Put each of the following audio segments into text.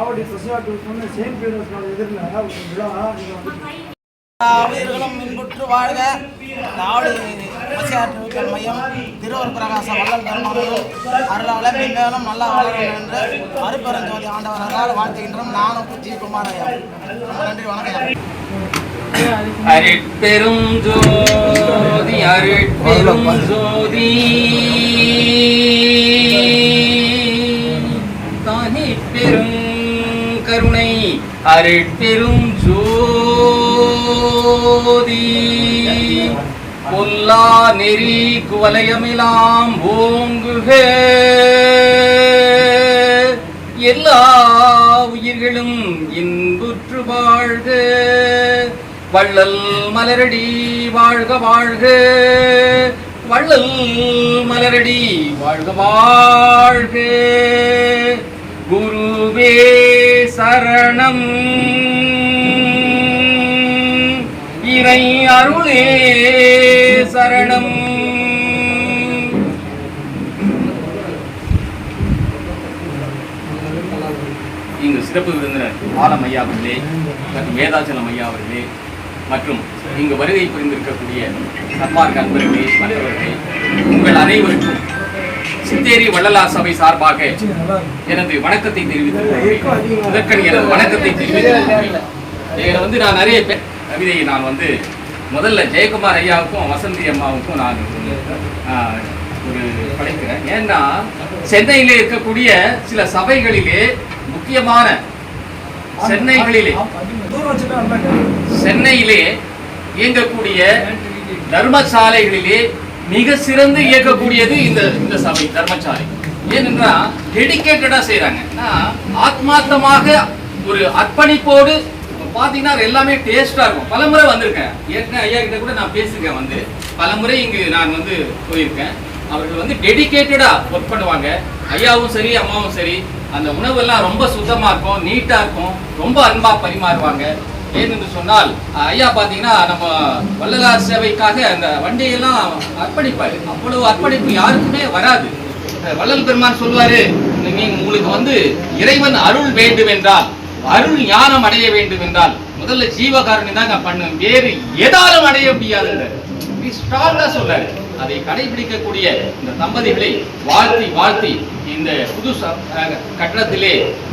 Avadi Prasad Saint Peter's எதிரில் ஒரு விழா உயிர்களும் இன்புற்று வாழ்க. நாடு பசியாற்றுவிக்கல் மையம் திருவர் பிரகாச வள்ளல் பெருமாளும் அருளால மென்மேலும் நல்லா வளரும் என்று மறுபெருஞ்சோதி ஆண்டவர்களால் வாழ்த்துகின்றோம். நானும் ஜி குமாரையா நன்றி வணக்கம். அருட்பெரும் ஜோதி அருட்பெரும் ஜோதி அருட்பெரும் ஜோதி. பொல்லா நெறி குவலயமெல்லாம் ஓங்குக. எல்லா உயிர்களும் இன்புற்று வாழ்க. வள்ளல் மலரடி வாழ்க வாழ்க. வள்ளல் மலரடி வாழ்க வாழ்க. குருவே சரணம். இறை அருளே சரணம். இங்கு சிறப்பு விருந்தினர் பாலம் ஐயா அவர்களே மற்றும் வேதாச்சலம் ஐயா அவர்களே மற்றும் இங்கு வருகை புரிந்திருக்கக்கூடிய சன்மார்க்க அன்பர்களே மற்றவர்களே உங்கள் அனைவருக்கும் சித்தேரி வள்ளலார் சபை சார்பாக எனது வணக்கத்தை தெரிவித்துக் இதற்கன் எனது வணக்கத்தை தெரிவித்துக் இதில் வந்து நான் நிறைய கவிதையை நான் வந்து முதல்ல ஜெயக்குமார் ஐயாவுக்கும் வசந்தி அம்மாவுக்கும் நான் ஆஹ், ஒரு படைக்கிறேன். ஏன்னா சென்னையிலே இருக்கக்கூடிய சில சபைகளிலே முக்கியமான சென்னைகளிலே சென்னையிலே இயங்கக்கூடிய தர்மசாலைகளிலே மிக சிறந்து இயக்கக்கூடியது இந்த இந்த சபை தர்மசாலை. ஏனென்றா டெடிக்கேட்டடா செய்யறாங்க ஆத்மார்த்தமாக ஒரு அர்ப்பணிப்போடு பாத்தீங்கன்னா எல்லாமே டேஸ்டா இருக்கும். பலமுறை வந்திருக்கேன். ஏற்கனவே ஐயா கிட்ட கூட நான் பேசியிருக்கேன் வந்து. பலமுறை இங்கு நான் வந்து போயிருக்கேன். அவர்கள் வந்து டெடிக்கேட்டடா ஒர்க் பண்ணுவாங்க. ஐயாவும் சரி அம்மாவும் சரி அந்த உணவெல்லாம் ரொம்ப சுத்தமா இருக்கும் நீட்டா இருக்கும். ரொம்ப அன்பா பரிமாறுவாங்க. ஏனென்று சொன்னால் ஐயா பார்த்தீங்கன்னா நம்ம வள்ளலார் சேவைக்காக அந்த வண்டியெல்லாம் அர்ப்பணிப்பாரு. அவ்வளவு அர்ப்பணிப்பு யாருக்குமே வராது. வள்ளல் பெருமான் சொல்லுவாரு நீங்கள் உங்களுக்கு வந்து இறைவன் அருள் வேண்டும் என்றால் அருள் ஞானம் அடைய வேண்டும் என்றால் முதல்ல ஜீவகாரணி தாங்க பண்ணும். வேறு எதாலும் அடைய முடியாதுங்க. சொல்றாரு. அதை கடைபிடிக்கக்கூடிய இந்த தம்பதிகளை வாழ்த்தி வாழ்த்தி இந்த புது கட்டடத்திலே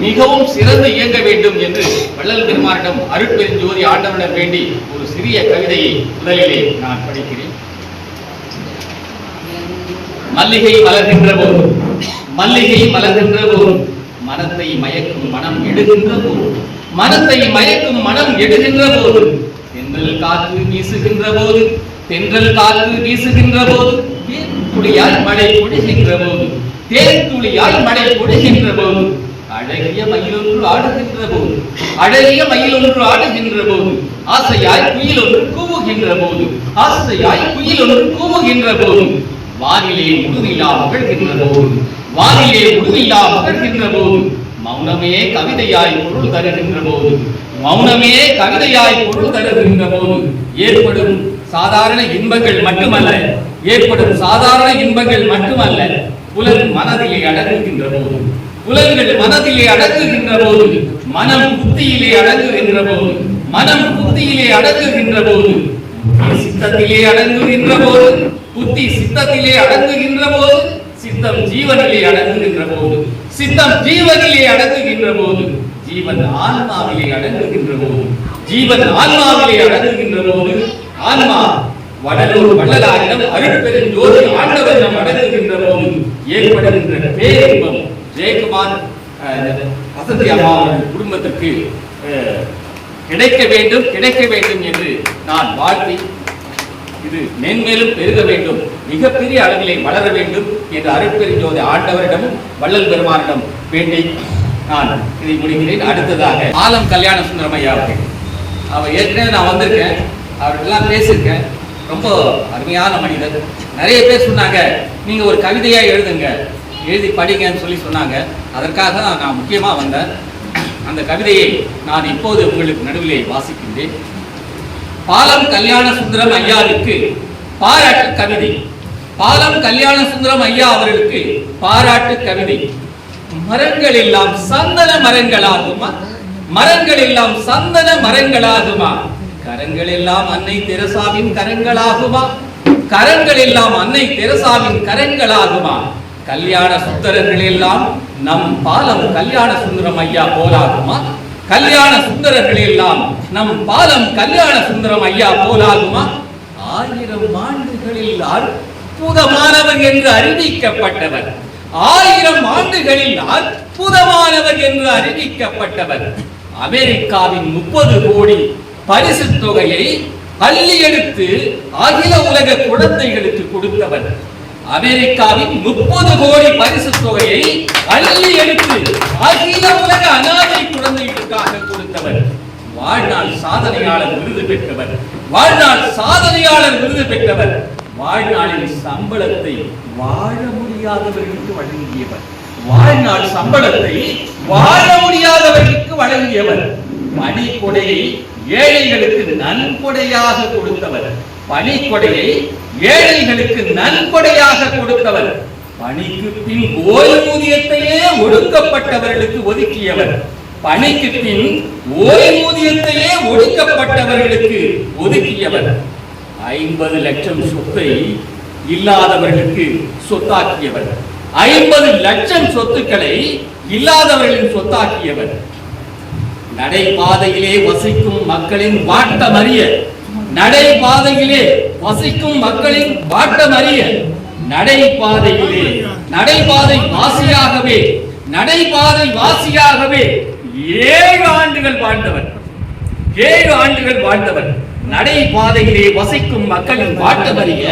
மிகவும் சிறந்து இயங்க வேண்டும் என்று வள்ளல் பெருமானிடம் அருட்பெருஞ்சோதி ஆண்டவனிடம் வேண்டி ஒரு சிறிய கவிதையை முதலிலே நான் படிக்கிறேன். மல்லிகை மலர்கின்ற போது மல்லிகை மலர்கின்ற போது மனத்தை மயக்கும் மனம் எடுகின்ற போது மனத்தை மயக்கும் மனம் எடுகின்ற போது தென்றல் காற்று வீசுகின்ற போது தென்றல் காற்று வீசுகின்ற போது துளியால் மழை பொழிகின்ற போது தேன் துளியால் மழை பொழிகின்ற போது அழகிய மயிலொன்று ஆடுகின்ற போது அழகிய மயிலொன்று ஆடுகின்ற போது ஆசையாய் குயில் ஒன்று கூவுகின்ற போது ஆசையாய் குயில் ஒன்று கூவுகின்ற போது வானிலே முழுதில்லா மகிழ்கின்ற போது வானிலே முழுதில்லா மகிழ்கின்ற போது மௌனமே கவிதையாய் பொருள் தருகின்ற போது மௌனமே கவிதையாய் பொருள் தருகின்ற போது ஏற்படும் சாதாரண இன்பங்கள் மட்டுமல்ல ஏற்படும் சாதாரண இன்பங்கள் மட்டுமல்ல புலன் மனதிலே அடங்குகின்ற போது புலன்கள் மனதிலே அடங்குகின்ற போது மனம் புத்தியிலே அடங்குகின்ற போது மனம் புத்தியிலே அடங்குகின்ற போது சித்தத்திலே அடங்குகின்ற போது புத்தி சித்தத்திலே அடங்குகின்ற போது சித்தம் ஜீவனிலே அடங்குகின்ற போது சித்தம் ஜீவனிலே அடங்குகின்ற போது ஜீவன் ஆன்மாவிலே அடங்குகின்ற போது ஜீவன் ஆன்மாவிலே அடங்குகின்ற போது ஆன்மா வடலூர் வள்ளலாரிடம் அருட்பெரும் ஜோதி ஆண்டவரிடம் அடங்குகின்ற ஏற்படுகின்ற பேரின்பம். ஜெயக்குமார் வசந்தி அம்மா அவர்கள் குடும்பத்திற்கு கிடைக்க வேண்டும் கிடைக்க வேண்டும் என்று நான் வாழ்த்தி இது மேன்மேலும் பெருக வேண்டும். மிகப்பெரிய அளவிலே வளர வேண்டும் என்று அருட்பெருஞ்சோதி ஆண்டவரிடமும் வள்ளல் பெருமானிடம் வேண்டி நான் இதை முடிகிறேன் அடுத்ததாக ஆலம் கல்யாண சுந்தரம் ஐயா அவர்கள். அவர் ஏற்கனவே நான் வந்திருக்கேன். அவர்கிட்டலாம் பேசியிருக்கேன். ரொம்ப அருமையான மனிதர். நிறைய பேர் சொன்னாங்க நீங்கள் ஒரு கவிதையாக எழுதுங்க. எழுதி படிங்கன்னு சொல்லி சொன்னாங்க. அதற்காக தான் நான் முக்கியமாக வந்தேன். அந்த கவிதையை நான் இப்போது உங்களுக்கு நடுவிலே வாசிக்கின்றேன். பாலம் கல்யாண சுந்தரம் ஐயாவுக்கு பாராட்டு கவிதை. பாலம் கல்யாண சுந்தரம் ஐயா அவர்களுக்கு பாராட்டு கவிதை. மரங்கள் எல்லாம் சந்தன மரங்களாகுமா? மரங்கள் எல்லாம் சந்தன மரங்களாகுமா? கரங்கள் எல்லாம் அன்னை தெரசாவின் கரங்களாகுமா? கரங்கள் எல்லாம் அன்னை தெரசாவின் கரங்களாகுமா? கல்யாண சுந்தரர்கள் எல்லாம் நம் பாலம் கல்யாண சுந்தரம் ஐயா போலாகுமா? கல்யாண சுந்தரர்கள் எல்லாம் நம் பாலம் கல்யாண சுந்தரம் ஐயா போலாகுமா? ஆயிரம் ஆண்டுகளில் அற்புதமானவர் என்று அறிவிக்கப்பட்டவர். ஆயிரம் ஆண்டுகளில் அற்புதமானவர் என்று அறிவிக்கப்பட்டவர். அமெரிக்காவின் முப்பது கோடி பரிசு தொகையை அள்ளி எடுத்து அகில உலக குழந்தைகளுக்கு கொடுத்தவர் அமெரிக்காவின் முப்பது கோடி பரிசு தொகையை அள்ளி எடுத்து அகில உலக அனாதை குழந்தைகளுக்காக கொடுத்தவர் வாழ்நாள் சாதனையாளர் விருது பெற்றவர் வாழ்நாள் சாதனையாளர் விருது பெற்றவர் வாழ்நாளின் சம்பளத்தை வாழ முடியாதவர்களுக்கு வழங்கியவர் வாழ்நாள் சம்பளத்தை வாழ முடியாதவர்களுக்கு வழங்கியவர் மணி கொடையை ஏழைகளுக்கு நன்கொடையாக கொடுத்தவர். பணிக்கொடையை ஏழைகளுக்கு நன்கொடையாக கொடுத்தவர். பணிக்கு பின் ஓய்வூதியத்தையே ஒடுக்கப்பட்டவர்களுக்கு ஒதுக்கியவர். பணிக்கு பின் ஓய்வூதியத்தையே ஒடுக்கப்பட்டவர்களுக்கு ஒதுக்கியவர். ஐம்பது லட்சம் சொத்தை இல்லாதவர்களுக்கு சொத்தாக்கியவர். ஐம்பது லட்சம் சொத்துக்களை இல்லாதவர்களின் சொத்தாக்கியவர். நடைபாதையிலே வசிக்கும் மக்களின் வாட்டமறிய நடைபாதையிலே வசிக்கும் மக்களின் வாட்டமறிய நடைபாதையிலே நடைபாதை வாசியாகவே நடைபாதை வாசியாகவே ஏழு ஆண்டுகள் வாழ்ந்தவர். ஏழு ஆண்டுகள் வாழ்ந்தவர். நடைபாதையிலே வசிக்கும் மக்களின் வாட்டமறிய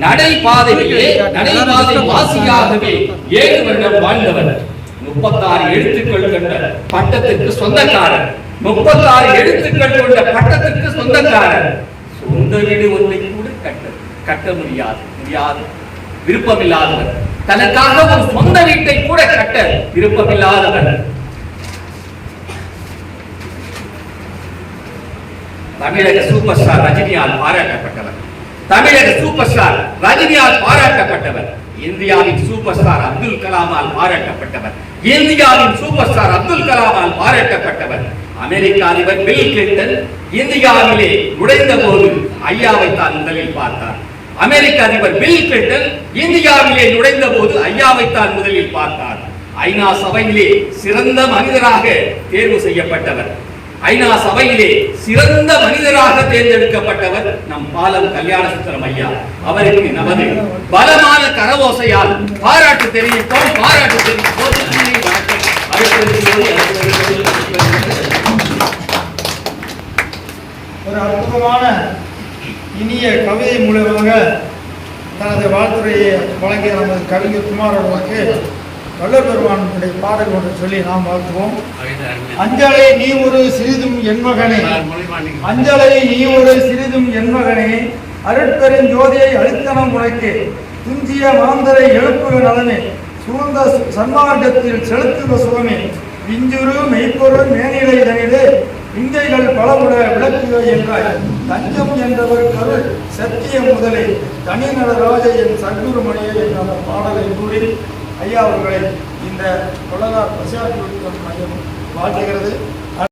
நடைபாதையிலே நடைபாதை வாசியாகவே ஏழு வருடம் வாழ்ந்தவர். முப்பத்தாறு எழுத்துக்கள் கொண்ட பட்டத்திற்கு சொந்தக்காரர். முப்பத்தாறு எழுத்துக்கள் கொண்ட பட்டத்துக்கு சொந்தக்காரர். சொந்த வீடு ஒன்றை கூட கட்ட கட்ட முடியாது முடியாது. விருப்பமில்லாதவர். தனக்காக ஒரு சொந்த வீட்டை கூட கட்ட விருப்பமில்லாதவர். தமிழக சூப்பர் ஸ்டார் ரஜினியால் பாராட்டப்பட்டவர். தமிழக சூப்பர் ஸ்டார் ரஜினியால் பாராட்டப்பட்டவர். இந்தியாவின் சூப்பர் ஸ்டார் அப்துல் கலாமால் பாராட்டப்பட்டவர். இந்தியாவின் சூப்பர் ஸ்டார் அப்துல் கலாமால் பாராட்டப்பட்டவர். அமெரிக்க அதிபர் பில் கிளின்டன் இந்தியாவிலே நுழைந்த போது ஐயாவை தான் முதலில் பார்த்தார். அமெரிக்க அதிபர் பில் கிளின்டன் இந்தியாவிலே நுழைந்த போது ஐயாவை தான் முதலில் பார்த்தார். ஐநா சபையிலே சிறந்த மனிதராக தேர்வு செய்யப்பட்டவர். ஐநா சபையிலே சிறந்த மனிதராக தேர்ந்தெடுக்கப்பட்டவர் நம் பாலம் கல்யாண சுந்தரம் ஐயா. அவருக்கு நமது பலமான கரவோசையால் பாராட்டு தெரிவிப்போம். பாராட்டு தெரிவிப்போம். ஒரு அற்புதமான இனிய கவிதை மூலமாக தனது வாழ்த்துறையை வழங்கிய நமது கவிஞர் குமார் அவர்களுக்கு வல்லர் பெருமானுடைய பாடல் ஒன்று சொல்லி நாம் வாழ்த்துவோம். அஞ்சலை நீ ஒரு சிறிதும் என் மகனே. அஞ்சலை நீ ஒரு சிறிதும் என் மகனே. அருட்பெரும் ஜோதியை அளித்தனம் உனக்கு துஞ்சிய மாந்தரை எழுப்புக நலனே. சூழ்ந்த சன்மார்க்கத்தில் செலுத்துக சுகமே. விஞ்சுரு மெய்ப்பொருள் மேனிலை தனிலே. விந்தைகள் பலமுட விளக்குக என்றாய். தஞ்சம் என்றவர் கருள் சத்திய முதலே. தனிநல ராஜ என் சர்க்குரு மணியே என்ற பாடலை கூறி ஐயா அவர்களை இந்த கொள்ளதார் பசியாற்றி மையம் வாழ்த்துகிறது.